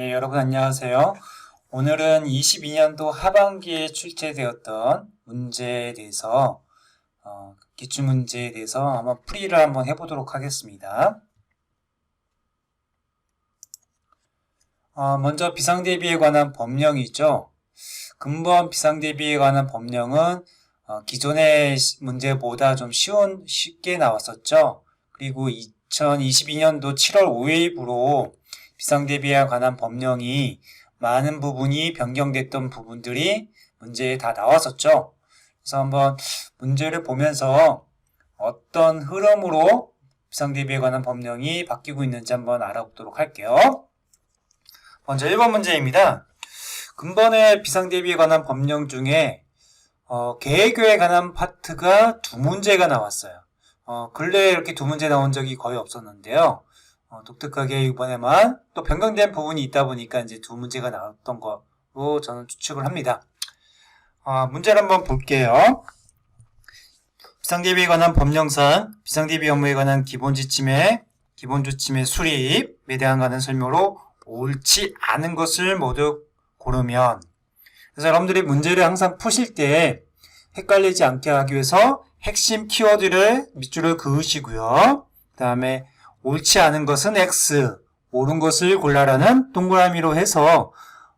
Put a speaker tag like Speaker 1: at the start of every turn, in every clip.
Speaker 1: 예, 여러분 안녕하세요. 오늘은 22년도 하반기에 출제되었던 문제에 대해서 어, 기출 문제에 대해서 한번 풀이를 한번 해보도록 하겠습니다. 어, 먼저 비상대비에 관한 법령이죠. 근본 비상대비에 관한 법령은 어, 기존의 시- 문제보다 좀 쉬운 쉽게 나왔었죠. 그리고 2022년도 7월 5일부로 비상대비에 관한 법령이 많은 부분이 변경됐던 부분들이 문제에 다 나왔었죠. 그래서 한번 문제를 보면서 어떤 흐름으로 비상대비에 관한 법령이 바뀌고 있는지 한번 알아보도록 할게요. 먼저 1번 문제입니다. 근본의 비상대비에 관한 법령 중에 어, 계획에 관한 파트가 두 문제가 나왔어요. 어, 근래에 이렇게 두 문제 나온 적이 거의 없었는데요. 어, 독특하게 이번에만 또 변경된 부분이 있다 보니까 이제 두 문제가 나왔던 거로 저는 추측을 합니다. 아, 문제를 한번 볼게요. 비상대비에 관한 법령상 비상대비 업무에 관한 기본 지침의 기본 조침의 수립에 대한 관한 설명으로 옳지 않은 것을 모두 고르면 그래서 여러분들이 문제를 항상 푸실 때 헷갈리지 않게 하기 위해서 핵심 키워드를 밑줄을 그으시고요. 그 다음에 옳지 않은 것은 X, 옳은 것을 골라라는 동그라미로 해서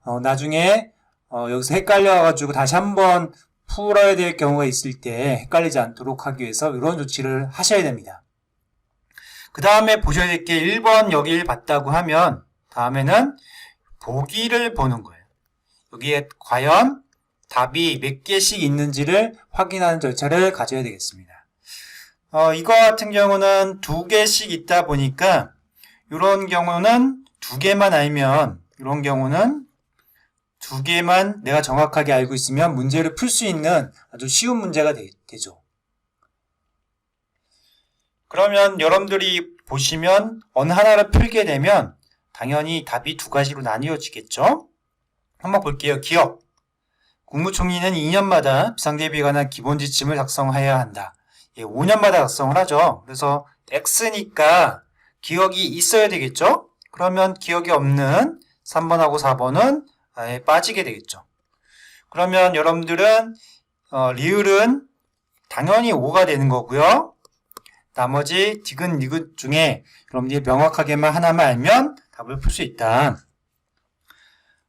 Speaker 1: 어, 나중에 어, 여기서 헷갈려가지고 다시 한번 풀어야 될 경우가 있을 때 헷갈리지 않도록 하기 위해서 이런 조치를 하셔야 됩니다. 그 다음에 보셔야 될 게 1번 여기를 봤다고 하면 다음에는 보기를 보는 거예요. 여기에 과연 답이 몇 개씩 있는지를 확인하는 절차를 가져야 되겠습니다. 어, 이거 같은 경우는 두 개씩 있다 보니까 이런 경우는 두 개만 알면 이런 경우는 두 개만 내가 정확하게 알고 있으면 문제를 풀 수 있는 아주 쉬운 문제가 되, 죠 그러면 여러분들이 보시면 어느 하나를 풀게 되면 당연히 답이 두 가지로 나뉘어지겠죠? 한번 볼게요. 기업. 국무총리는 2년마다 비상대비에 관한 기본 지침을 작성해야 한다. 예, 5년마다 작성을 하죠. 그래서 X니까 기억이 있어야 되겠죠? 그러면 기억이 없는 3번하고 4번은 아예 빠지게 되겠죠. 그러면 여러분들은 어, 리을은 당연히 5가 되는 거고요. 나머지 디귿, 니귿 중에 여러분들이 명확하게만 하나만 알면 답을 풀 수 있다.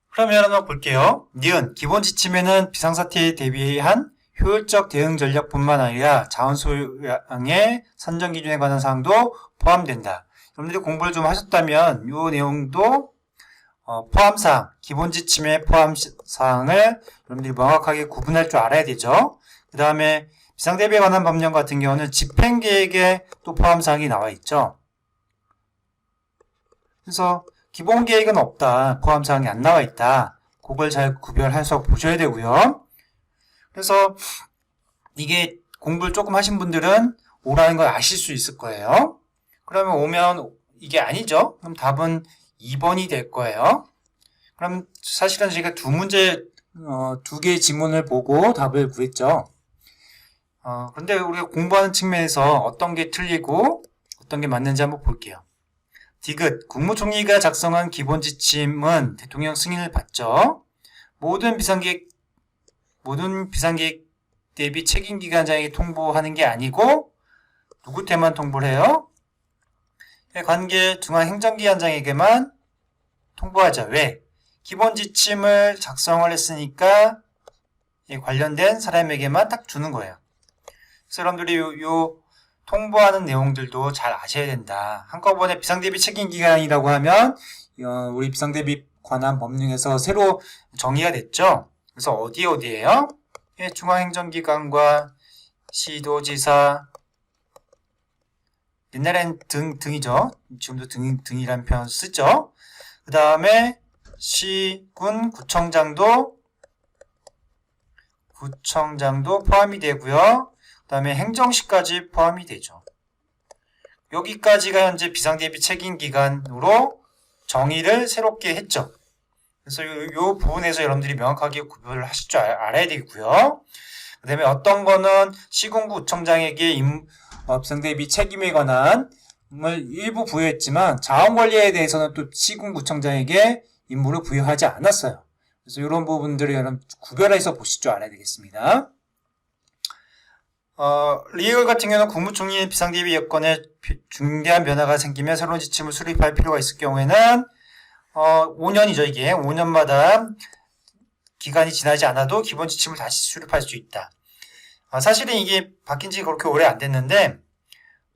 Speaker 1: 그러면 한번 볼게요. 니은 기본 지침에는 비상사태에 대비한 효율적 대응 전략뿐만 아니라 자원 소양의 선정 기준에 관한 사항도 포함된다. 여러분들이 공부를 좀 하셨다면 이 내용도 어, 포함사항, 기본 지침의 포함사항을 여러분들이 명확하게 구분할 줄 알아야 되죠. 그 다음에 비상대비에 관한 법령 같은 경우는 집행계획에 또 포함사항이 나와 있죠. 그래서 기본 계획은 없다. 포함사항이 안 나와 있다. 그걸 잘 구별해서 보셔야 되고요. 그래서 이게 공부를 조금 하신 분들은 오라는 걸 아실 수 있을 거예요. 그러면 오면 이게 아니죠? 그럼 답은 2번이 될 거예요. 그럼 사실은 제가 두 문제, 어, 두 개의 지문을 보고 답을 구했죠. 어, 그런데 우리가 공부하는 측면에서 어떤 게 틀리고 어떤 게 맞는지 한번 볼게요. 디귿, 국무총리가 작성한 기본 지침은 대통령 승인을 받죠. 모든 비상계획, 모든 비상계획 대비 책임기관장에게 통보하는 게 아니고 누구한테만 통보를 해요? 관계 중앙행정기관장에게만 통보하자. 왜? 기본 지침을 작성을 했으니까 관련된 사람에게만 딱 주는 거예요. 여러분들이 요, 요 통보하는 내용들도 잘 아셔야 된다. 한꺼번에 비상대비 책임기관이라고 하면 어, 우리 비상대비 관한 법령에서 새로 정의가 됐죠. 그래서 어디 어디예요? 예, 중앙행정기관과 시도지사 옛날엔 등 등이죠. 지금도 등 등이라는 표현 쓰죠. 그 다음에 시군 구청장도 구청장도 포함이 되고요. 그 다음에 행정시까지 포함이 되죠. 여기까지가 현재 비상대비 책임기관으로 정의를 새롭게 했죠. 그래서 요, 요 부분에서 여러분들이 명확하게 구별을 하실 줄 알, 알아야 되고요. 그 다음에 어떤 거는 시군구청장에게 임, 어, 비상대비 책임에 관한 을 일부 부여했지만 자원관리에 대해서는 또 시군구청장에게 임무를 부여하지 않았어요. 그래서 이런 부분들을 여러분 구별해서 보실 줄 알아야 되겠습니다. 어, 리을 같은 경우는 국무총리 비상대비 여건에 비- 중대한 변화가 생기면 새로운 지침을 수립할 필요가 있을 경우에는 어, 5년이죠 이게 5년마다 기간이 지나지 않아도 기본 지침을 다시 수립할 수 있다. 어, 사실은 이게 바뀐 지 그렇게 오래 안 됐는데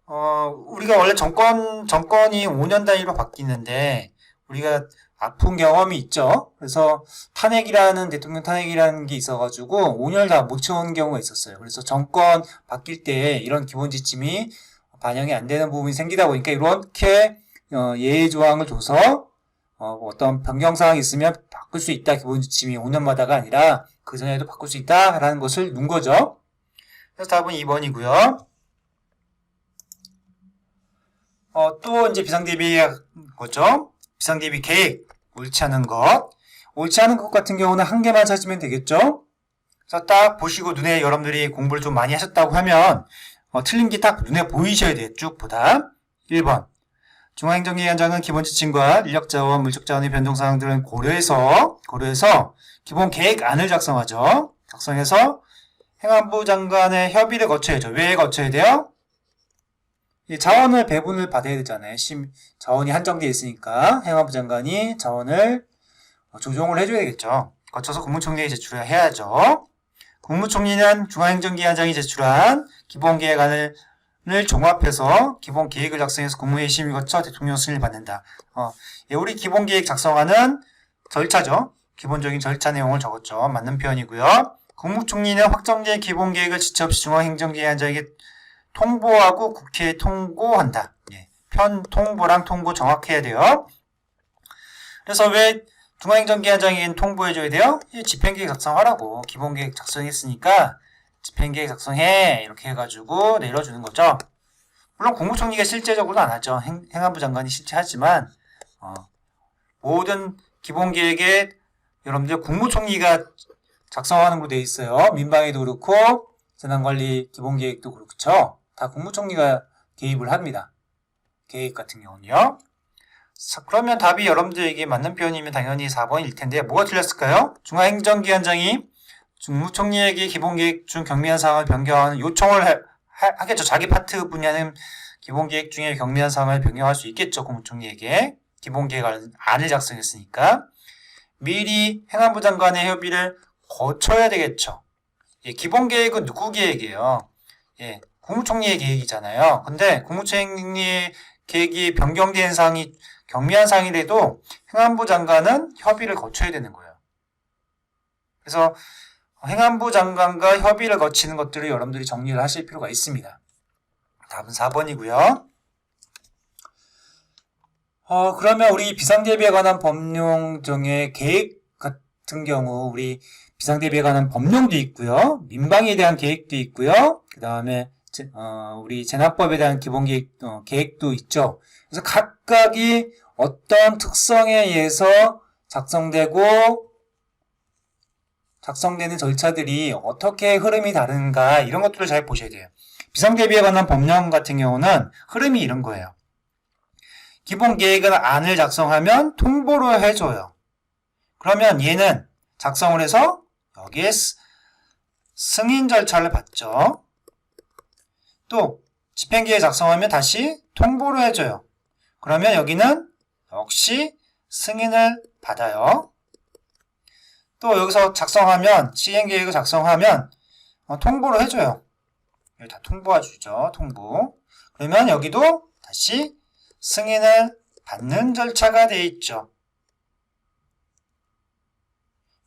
Speaker 1: 어, 우리가 원래 정권 정권이 5년 단위로 바뀌는데 우리가 아픈 경험이 있죠. 그래서 탄핵이라는 대통령 탄핵이라는 게 있어가지고 5년을 다 못 채운 경우가 있었어요. 그래서 정권 바뀔 때 이런 기본 지침이 반영이 안 되는 부분이 생기다 보니까 이렇게 어, 예외 조항을 줘서 어, 떤 변경 사항이 있으면 바꿀 수 있다. 기본 지침이 5년마다가 아니라 그 전에도 바꿀 수 있다라는 것을 눈 거죠. 그래서 답은 2번이고요. 어, 또 이제 비상대비 거죠. 비상대비 계획 옳지 않은 것. 옳지 않은 것 같은 경우는 한 개만 찾으면 되겠죠. 그래서 딱 보시고 눈에 여러분들이 공부를 좀 많이 하셨다고 하면 어, 틀린 게 딱 눈에 보이셔야 돼요. 쭉 보다. 1번. 중앙행정기관장은 기본 지침과 인력 자원, 물적 자원의 변동 사항 등을 고려해서 고려해서 기본 계획안을 작성하죠. 작성해서 행안부 장관의 협의를 거쳐야죠. 왜 거쳐야 돼요? 이 자원을 배분을 받아야 되잖아요. 심, 자원이 한정되어 있으니까 행안부 장관이 자원을 어, 조정을 해줘야 되겠죠. 거쳐서 국무총리에 제출을 해야죠. 국무총리는 중앙행정기관장이 제출한 기본계획안을 을 종합해서 기본 계획을 작성해서 국무회의 심의 거쳐 대통령 승인을 받는다. 어, 예, 우리 기본 계획 작성하는 절차죠. 기본적인 절차 내용을 적었죠. 맞는 표현이고요. 국무총리는 확정된 기본 계획을 지체 없이 중앙행정기관장에게 통보하고 국회에 통고한다. 예, 편 통보랑 통고 정확해야 돼요. 그래서 왜 중앙행정기관장에게 통보해줘야 돼요? 이 집행계획 작성하라고 기본계획 작성했으니까 집행계획 작성해 이렇게 해가지고 내려주는 거죠. 물론 국무총리가 실제적으로 안 하죠. 행, 행안부 장관이 실제 하지만 어, 모든 기본계획에 여러분들 국무총리가 작성하는 걸로 돼 있어요. 민방위도 그렇고 재난관리 기본계획도 그렇죠. 다 국무총리가 개입을 합니다. 계획 같은 경우는요. 자, 그러면 답이 여러분들에게 맞는 표현이면 당연히 4번일 텐데 뭐가 틀렸을까요? 중앙행정기관장이 국무총리에게 기본계획 중 경미한 사항을 변경하는 요청을 하, 하, 겠죠 자기 파트 분야는 기본계획 중에 경미한 사항을 변경할 수 있겠죠. 국무총리에게. 기본계획 안을 작성했으니까. 미리 행안부 장관의 협의를 거쳐야 되겠죠. 예, 기본계획은 누구 계획이에요? 예, 국무총리의 계획이잖아요. 근데 국무총리의 계획이 변경된 사항이 경미한 사항이라도 행안부 장관은 협의를 거쳐야 되는 거예요. 그래서 행안부 장관과 협의를 거치는 것들을 여러분들이 정리를 하실 필요가 있습니다. 답은 4번이고요. 어, 그러면 우리 비상대비에 관한 법령 중에 계획 같은 경우 우리 비상대비에 관한 법령도 있고요. 민방위에 대한 계획도 있고요. 그 다음에 어, 우리 재난법에 대한 기본 계획, 어, 계획도 있죠. 그래서 각각이 어떤 특성에 의해서 작성되고 작성되는 절차들이 어떻게 흐름이 다른가 이런 것들을 잘 보셔야 돼요. 비상대비에 관한 법령 같은 경우는 흐름이 이런 거예요. 기본 계획은 안을 작성하면 통보를 해줘요. 그러면 얘는 작성을 해서 여기에 승인 절차를 받죠. 또 집행계획 작성하면 다시 통보를 해줘요. 그러면 여기는 역시 승인을 받아요. 또 여기서 작성하면 시행 계획을 작성하면 어, 통보를 해줘요. 여기 다 통보해 주죠. 통보. 그러면 여기도 다시 승인을 받는 절차가 되어 있죠.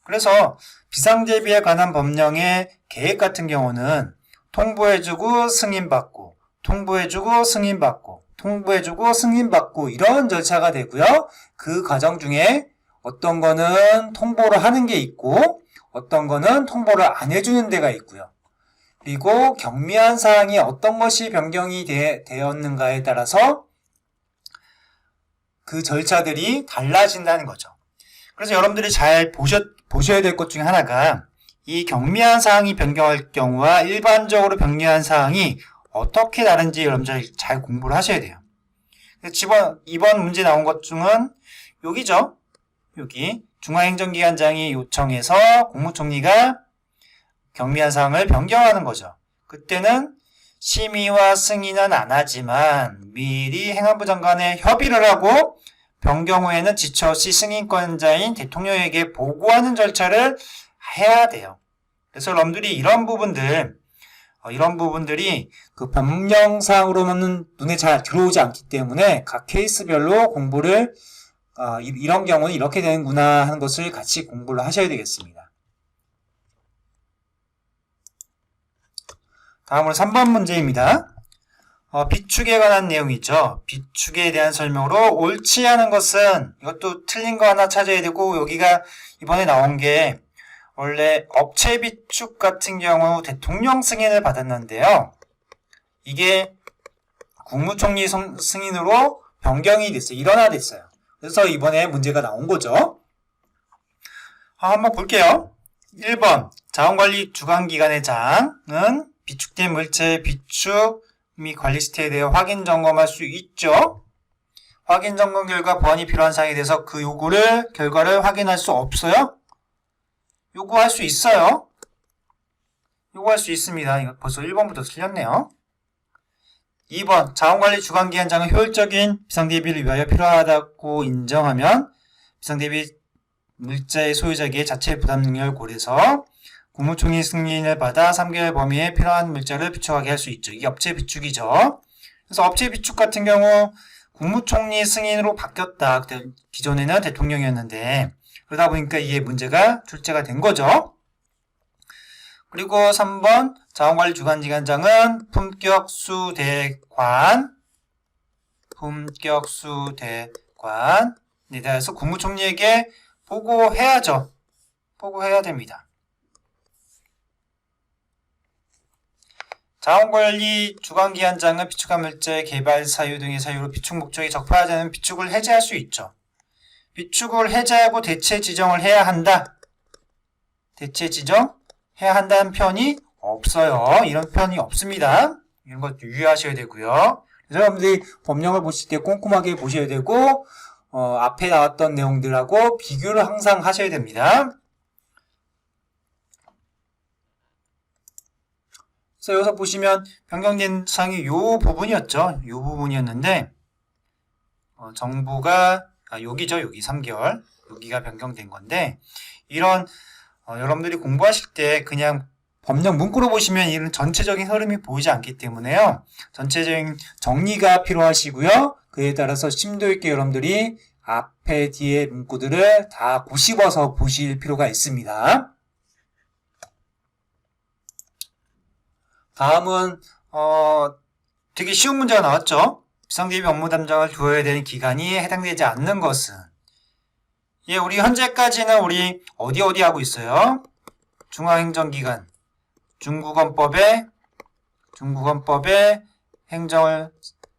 Speaker 1: 그래서 비상대비에 관한 법령의 계획 같은 경우는 통보해주고 승인받고 통보해주고 승인받고 통보해주고 승인받고 이런 절차가 되고요. 그 과정 중에 어떤 거는 통보를 하는 게 있고 어떤 거는 통보를 안 해주는 데가 있고요. 그리고 경미한 사항이 어떤 것이 변경이 되, 되었는가에 따라서 그 절차들이 달라진다는 거죠. 그래서 여러분들이 잘 보셔, 보셔야 될 것 중에 하나가 이 경미한 사항이 변경할 경우와 일반적으로 변경한 사항이 어떻게 다른지 여러분들 잘 공부를 하셔야 돼요. 집원, 이번 문제 나온 것 중은 여기죠. 여기 중앙행정기관장이 요청해서 국무총리가 경미한 사항을 변경하는 거죠. 그때는 심의와 승인은 안 하지만 미리 행안부 장관에 협의를 하고 변경 후에는 지처 없이 승인권자인 대통령에게 보고하는 절차를 해야 돼요. 그래서 여러분들이 이런 부분들, 어, 이런 부분들이 그 법령상으로는 눈에 잘 들어오지 않기 때문에 각 케이스별로 공부를 어, 이- 이런 경우는 이렇게 되는구나 하는 것을 같이 공부를 하셔야 되겠습니다. 다음으로 3번 문제입니다. 어, 비축에 관한 내용이죠. 비축에 대한 설명으로 옳지 않은 것은 이것도 틀린 거 하나 찾아야 되고 여기가 이번에 나온 게 원래 업체 비축 같은 경우 대통령 승인을 받았는데요. 이게 국무총리 성- 승인으로 변경이 됐어요. 일어나 됐어요. 그래서 이번에 문제가 나온 거죠. 아, 한번 볼게요. 1번 자원관리 주관기관의 장은 비축된 물체의 비축 및 관리 시태에 대해 확인 점검할 수 있죠. 확인 점검 결과 보완이 필요한 사항에 대해서 그 요구를 결과를 확인할 수 없어요? 요구할 수 있어요. 요구할 수 있습니다. 이거 벌써 1번부터 틀렸네요. 2번 자원관리 주관기관장은 효율적인 비상대비를 위하여 필요하다고 인정하면 비상대비 물자의 소유자에게 자체 부담 능력을 고려해서 국무총리 승인을 받아 3개월 범위에 필요한 물자를 비축하게 할 수 있죠. 이게 업체 비축이죠. 그래서 업체 비축 같은 경우 국무총리 승인으로 바뀌었다. 그때 기존에는 대통령이었는데 그러다 보니까 이게 문제가 출제가 된 거죠. 그리고 3번 자원관리 주관기관장은 품격수대관 품격수대관에 대해서 국무총리에게 보고해야죠. 보고해야 됩니다. 자원관리 주관기관장은 비축한 물자의 개발 사유 등의 사유로 비축 목적이 적파하지 않은 비축을 해제할 수 있죠. 비축을 해제하고 대체 지정을 해야 한다. 대체 지정 해야 한다는 편이 없어요. 이런 편이 없습니다. 이런 것 유의하셔야 되고요. 여러분들이 법령을 보실 때 꼼꼼하게 보셔야 되고 어, 앞에 나왔던 내용들하고 비교를 항상 하셔야 됩니다. 그래서 여기서 보시면 변경된 사항이 요 부분이었죠. 요 부분이었는데 어, 정부가 아, 여기죠. 여기 3개월 여기가 변경된 건데 이런 어, 여러분들이 공부하실 때 그냥 법령 문구로 보시면 이런 전체적인 흐름이 보이지 않기 때문에요. 전체적인 정리가 필요하시고요. 그에 따라서 심도 있게 여러분들이 앞에 뒤에 문구들을 다 고씹어서 보실 필요가 있습니다. 다음은 어, 되게 쉬운 문제가 나왔죠. 비상대비 업무 담당을 두어야 되는 기간이 해당되지 않는 것은 예, 우리 현재까지는 우리 어디 어디 하고 있어요? 중앙행정기관 중국원법에 중국원법에 행정을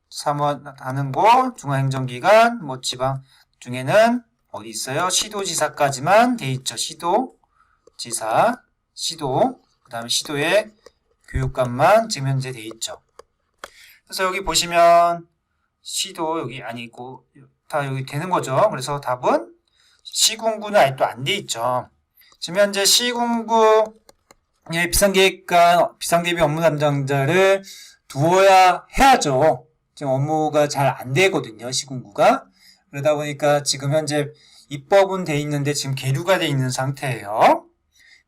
Speaker 1: 사무하는 곳 중앙행정기관 뭐 지방 중에는 어디 있어요? 시도지사까지만 돼 있죠. 시도지사 시도 그 다음에 시도의 교육감만 지금 현재 돼 있죠. 그래서 여기 보시면 시도 여기 아니고 다 여기 되는 거죠. 그래서 답은 시군구는 아직도 안 돼 있죠. 지금 현재 시군구 의 비상계획관, 비상대비 업무 담당자를 두어야 해야죠. 지금 업무가 잘 안 되거든요, 시군구가. 그러다 보니까 지금 현재 입법은 돼 있는데 지금 계류가 돼 있는 상태예요.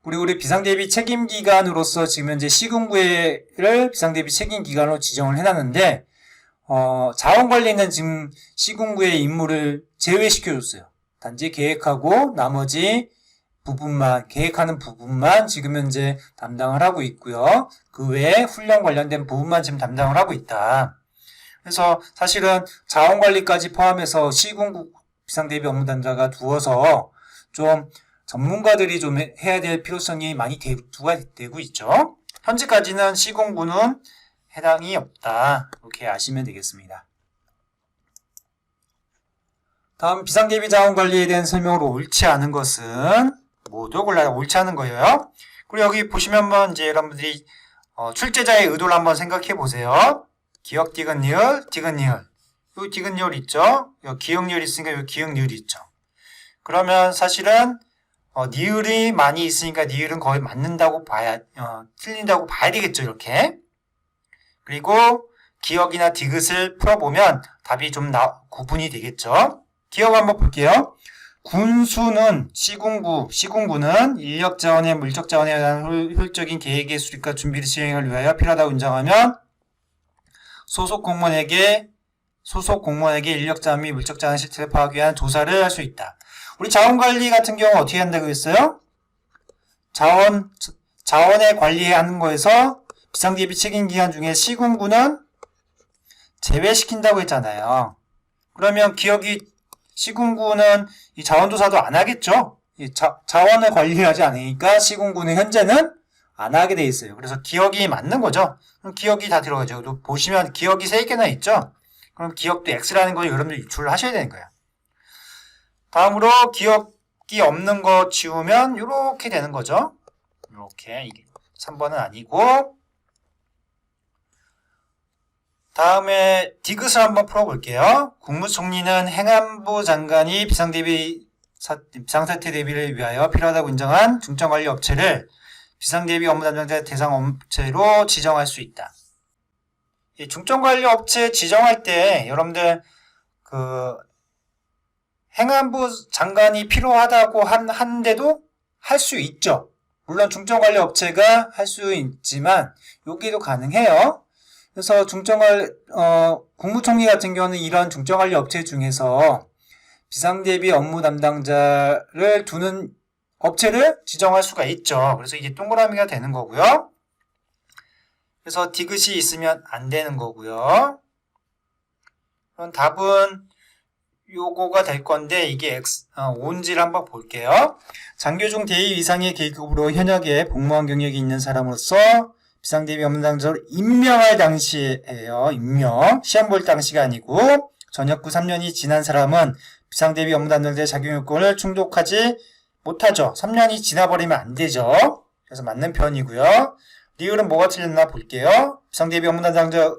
Speaker 1: 그리고 우리 비상대비 책임기관으로서 지금 현재 시군구를 비상대비 책임기관으로 지정을 해놨는데, 어, 자원관리는 지금 시군구의 임무를 제외시켜줬어요. 단지 계획하고 나머지 부분만, 계획하는 부분만 지금 현재 담당을 하고 있고요. 그 외에 훈련 관련된 부분만 지금 담당을 하고 있다. 그래서 사실은 자원 관리까지 포함해서 시군구 비상대비 업무 담당자가 두어서 좀 전문가들이 좀 해- 해야 될 필요성이 많이 대, 두가 되고 있죠. 현재까지는 시공구는 해당이 없다. 이렇게 아시면 되겠습니다. 다음 비상대비 자원 관리에 대한 설명으로 옳지 않은 것은 모두 골라 옳지 않은 거예요. 그리고 여기 보시면 한번 이제 여러분들이 어, 출제자의 의도를 한번 생각해 보세요. 기억 디귿 니을 디귿 니을 요 디귿 니을 있죠? 요 기억 니을 있으니까 요 기억 니을이 있죠. 그러면 사실은 어, 니을이 많이 있으니까 니을은 거의 맞는다고 봐야 어, 틀린다고 봐야 되겠죠 이렇게 그리고 기억이나 디귿을 풀어보면 답이 좀 나, 구분이 되겠죠 기억 한번 볼게요 군수는 시군구, 시군구는 인력 자원의 물적 자원에 대한 효- 효율적인 계획의 수립과 준비를 시행을 위하여 필요하다고 인정하면 소속 공무원에게 소속 공무원에게 인력 자원 및 물적 자원 실태를 파악하기 위한 조사를 할 수 있다. 우리 자원 관리 같은 경우 어떻게 한다고 했어요? 자원 자원의 관리하는 거에서 비상 대비 책임 기간 중에 시군구는 제외시킨다고 했잖아요. 그러면 기억이 시군구는 이 자원조사도 안 하겠죠? 이 자, 자원을 관리하지 않으니까 시군구는 현재는 안 하게 돼 있어요. 그래서 기억이 맞는 거죠. 그럼 기억이 다 들어가죠. 또 보시면 기억이 3개나 있죠? 그럼 기억도 X라는 걸 여러분들 유출을 하셔야 되는 거예요. 다음으로 기억이 없는 거 지우면 이렇게 되는 거죠. 이렇게 이게 3번은 아니고 다음에 디귿을 한번 풀어볼게요. 국무총리는 행안부 장관이 비상대비 사- 비상사태 대비를 위하여 필요하다고 인정한 중점관리 업체를 비상대비 업무 담당자 대상 업체로 지정할 수 있다. 이 중점관리 업체 지정할 때 여러분들 그 행안부 장관이 필요하다고 한 한데도 할 수 있죠. 물론 중점관리 업체가 할 수 있지만 여기도 가능해요. 그래서 중점관리 어, 국무총리 같은 경우는 이런 중점관리 업체 중에서 비상대비 업무 담당자를 두는 업체를 지정할 수가 있죠. 그래서 이게 동그라미가 되는 거고요. 그래서 디귿이 있으면 안 되는 거고요. 그럼 답은 요거가 될 건데 이게 X, 어, 온지를 한번 볼게요. 장교 중 대위 이상의 계급으로 현역에 복무한 경력이 있는 사람으로서 비상대비 업무 담당자로 임명할 당시에요. 임명. 시험 볼 당시가 아니고 전역 후 3년이 지난 사람은 비상대비 업무 담당자의 자격요건을 충족하지 못하죠. 3년이 지나버리면 안 되죠. 그래서 맞는 편이고요. 리을은 뭐가 틀렸나 볼게요. 비상대비 업무 담당자,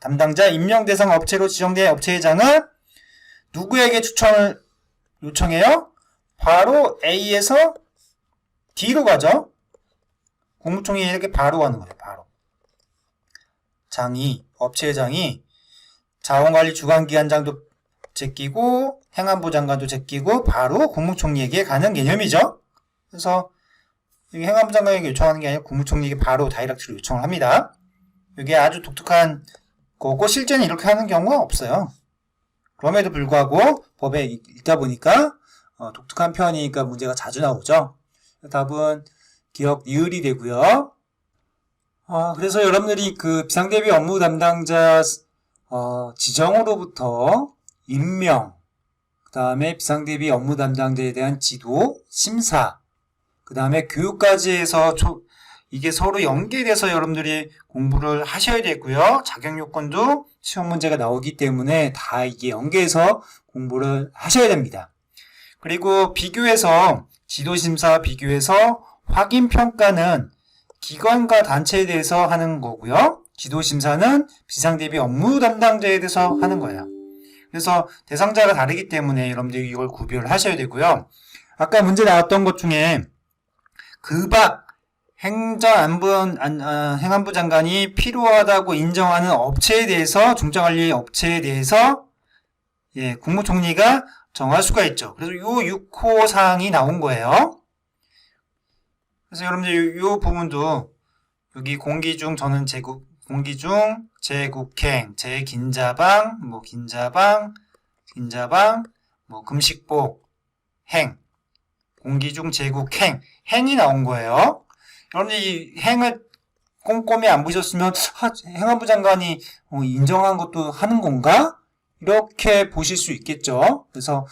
Speaker 1: 담당자 임명 대상 업체로 지정된 업체회장은 누구에게 추천을 요청해요? 바로 A에서 D로 가죠. 국무총리에게 바로 가는 거예요. 바로. 장이 업체회장이 자원관리 주관기관장도 제끼고 행안부 장관도 제끼고 바로 국무총리에게 가는 개념이죠. 그래서 행안부 장관에게 요청하는 게 아니라 국무총리에게 바로 다이렉트로 요청을 합니다. 이게 아주 독특한 거고 실제는 이렇게 하는 경우가 없어요. 그럼에도 불구하고 법에 있- 있다 보니까 어, 독특한 표현이니까 문제가 자주 나오죠. 답은 기억 니을이 되고요. 어, 그래서 여러분들이 그 비상대비 업무 담당자 어, 지정으로부터 임명, 그 다음에 비상대비 업무 담당자에 대한 지도, 심사, 그 다음에 교육까지 해서 초- 이게 서로 연계돼서 여러분들이 공부를 하셔야 되고요. 자격 요건도 시험 문제가 나오기 때문에 다 이게 연계해서 공부를 하셔야 됩니다. 그리고 비교해서 지도 심사 비교해서 확인 평가는 기관과 단체에 대해서 하는 거고요. 지도 심사는 비상 대비 업무 담당자에 대해서 하는 거예요. 그래서 대상자가 다르기 때문에 여러분들이 이걸 구별을 하셔야 되고요. 아까 문제 나왔던 것 중에 그박 행정안부 안- 아, 행안부 장관이 필요하다고 인정하는 업체에 대해서 중장관리 업체에 대해서 예, 국무총리가 정할 수가 있죠. 그래서 요 6호 사항이 나온 거예요. 그래서 여러분들 요, 요 부분도 여기 공기 중 저는 제국 공기 중 제국행 제긴자방 뭐 긴자방 긴자방 뭐 금식복 행 공기 중 제국행 행이 나온 거예요. 여러분들 이 행을 꼼꼼히 안 보셨으면 아, 행안부 장관이 어, 인정한 것도 하는 건가? 이렇게 보실 수 있겠죠. 그래서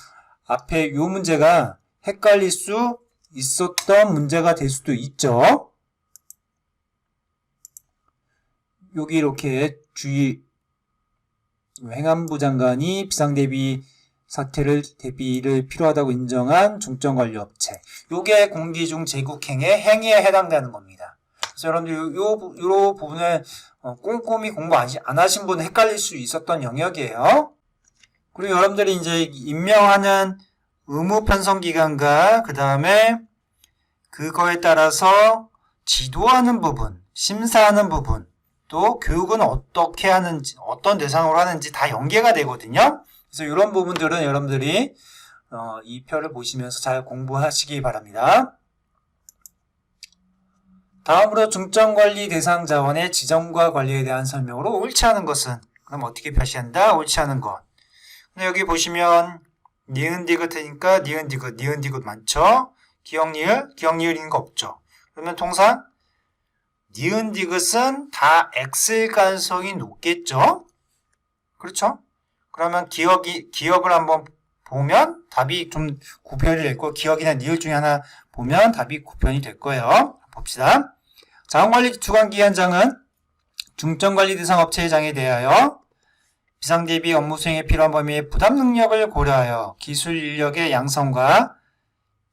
Speaker 1: 앞에 요 문제가 헷갈릴 수 있었던 문제가 될 수도 있죠. 여기 이렇게 주의 행안부 장관이 비상대비 사태를 대비를 필요하다고 인정한 중점관리업체. 요게 공기중 제국행의 행위에 해당되는 겁니다. 그래서 여러분들 요, 요, 요 부분을 어, 꼼꼼히 공부 안, 하신 분은 헷갈릴 수 있었던 영역이에요. 그리고 여러분들이 이제 임명하는 의무 편성 기간과 그 다음에 그거에 따라서 지도하는 부분, 심사하는 부분, 또 교육은 어떻게 하는지, 어떤 대상으로 하는지 다 연계가 되거든요. 그래서 이런 부분들은 여러분들이 어, 이 표를 보시면서 잘 공부하시기 바랍니다. 다음으로 중점관리 대상 자원의 지정과 관리에 대한 설명으로 옳지 않은 것은 그럼 어떻게 표시한다? 옳지 않은 것. 근데 여기 보시면 니은 디귿이니까 니은 디귿, 니은 디귿 많죠? 기억 니을, 기억 있는 거 없죠? 그러면 통상 니은 디귿은 다 X일 가능성이 높겠죠? 그렇죠? 그러면 기억이, 기억을 한번 보면 답이 좀 구별이 될 거고, 기억이나 니을 중에 하나 보면 답이 구편이 될 거예요. 봅시다. 자원관리 주관기한장은 중점관리 대상 업체의 장에 대하여 비상 대비 업무 수행에 필요한 범위의 부담 능력을 고려하여 기술 인력의 양성과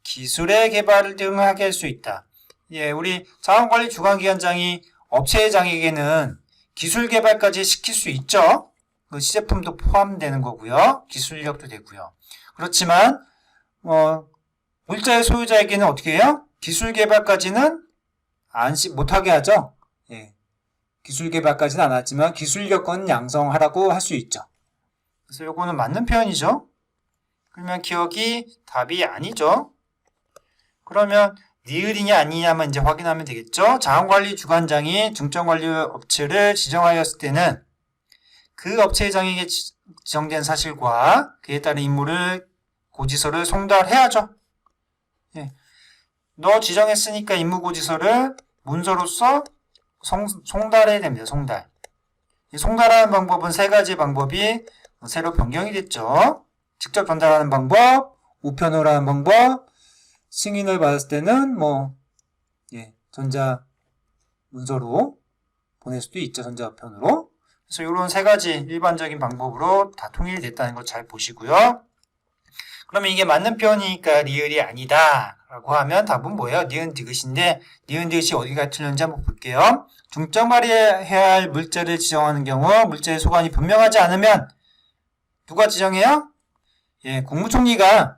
Speaker 1: 기술의 개발 등을 하게 할 수 있다. 예, 우리 자원관리 주관기관장이 업체의 장에게는 기술 개발까지 시킬 수 있죠. 그 시제품도 포함되는 거고요. 기술 인력도 되고요. 그렇지만 어, 물자의 소유자에게는 어떻게 해요? 기술 개발까지는 안 시 못하게 하죠. 예. 기술 개발까지는 안 하지만 기술 여건 양성하라고 할 수 있죠. 그래서 요거는 맞는 표현이죠. 그러면 기억이 답이 아니죠. 그러면 니을이냐 아니냐만 이제 확인하면 되겠죠. 자원관리 주관장이 중점관리 업체를 지정하였을 때는 그 업체의 장에게 지- 지정된 사실과 그에 따른 임무를 고지서를 송달해야죠. 예. 너 지정했으니까 임무 고지서를 문서로서 송, 송달해야 됩니다. 송달. 이 송달하는 방법은 세 가지 방법이 새로 변경이 됐죠. 직접 전달하는 방법, 우편으로 하는 방법, 승인을 받았을 때는 뭐 예, 전자 문서로 보낼 수도 있죠. 전자 우편으로. 그래서 이런 세 가지 일반적인 방법으로 다 통일됐다는 걸 잘 보시고요. 그러면 이게 맞는 표현이니까 리을이 아니다. 라고 하면 답은 뭐예요? 니은 디귿인데 니은 디귿이 어디가 틀렸는지 한번 볼게요. 중점 발휘해야 할 물자를 지정하는 경우 물자의 소관이 분명하지 않으면 누가 지정해요? 예, 국무총리가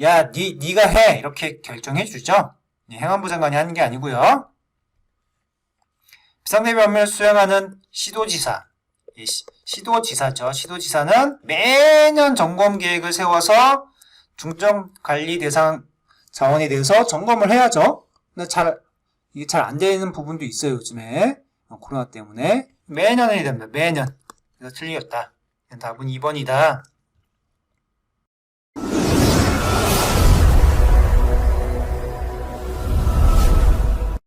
Speaker 1: 야, 니, 니가 해 이렇게 결정해 주죠. 예, 행안부 장관이 하는 게 아니고요. 비상대비 업무를 수행하는 시도지사, 예, 시, 시도지사죠. 시도지사는 매년 점검 계획을 세워서 중점 관리 대상 자원에 대해서 점검을 해야죠. 근데 잘 이게 잘 안 되는 부분도 있어요 요즘에 어, 코로나 때문에 매년 해야 됩니다. 매년 그래서 틀리겠다. 답은 2번이다.